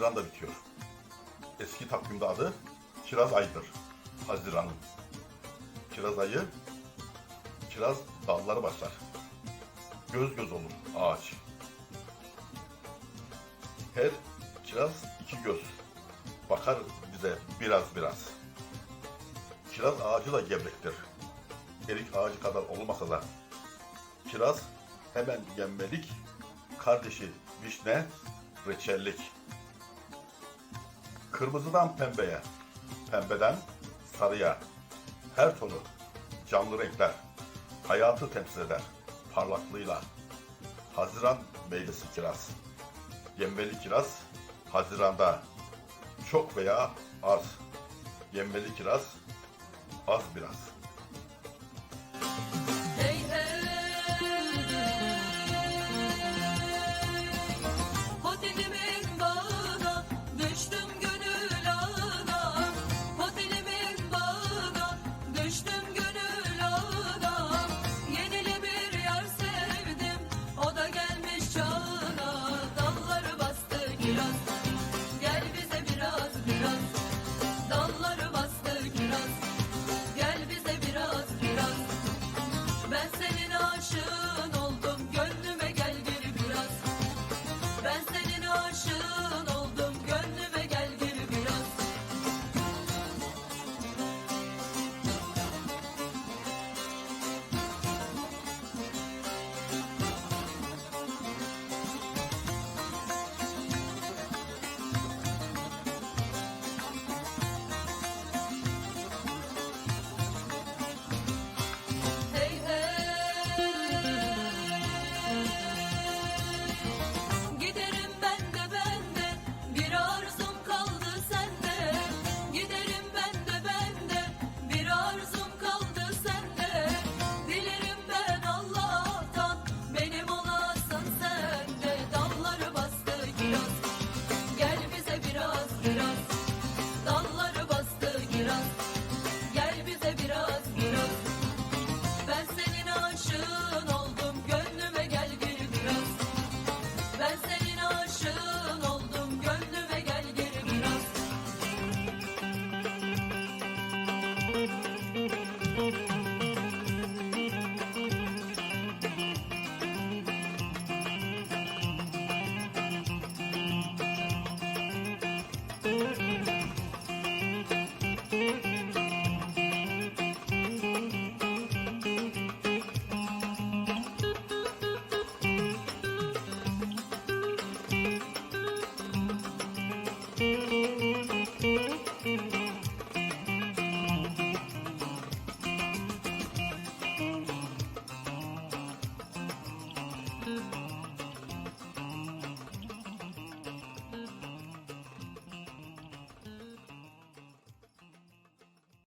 Haziran'da bitiyor. Eski takvimde adı kiraz ayıdır. Haziran'ın. Kiraz ayı, kiraz dalları başlar. Göz göz olur ağaç. Her kiraz iki göz. Bakar bize biraz biraz. Kiraz ağacı da gebrektir. Erik ağacı kadar olmasa da. Kiraz hemen yenmelik, kardeşi vişne, reçellik. Kırmızıdan pembeye, pembeden sarıya, her tonu, canlı renkler, hayatı temsil eder, parlaklığıyla. Haziran meyvesi kiraz. Yenmeli kiraz, Haziran'da çok veya az. Yenmeli kiraz, az biraz.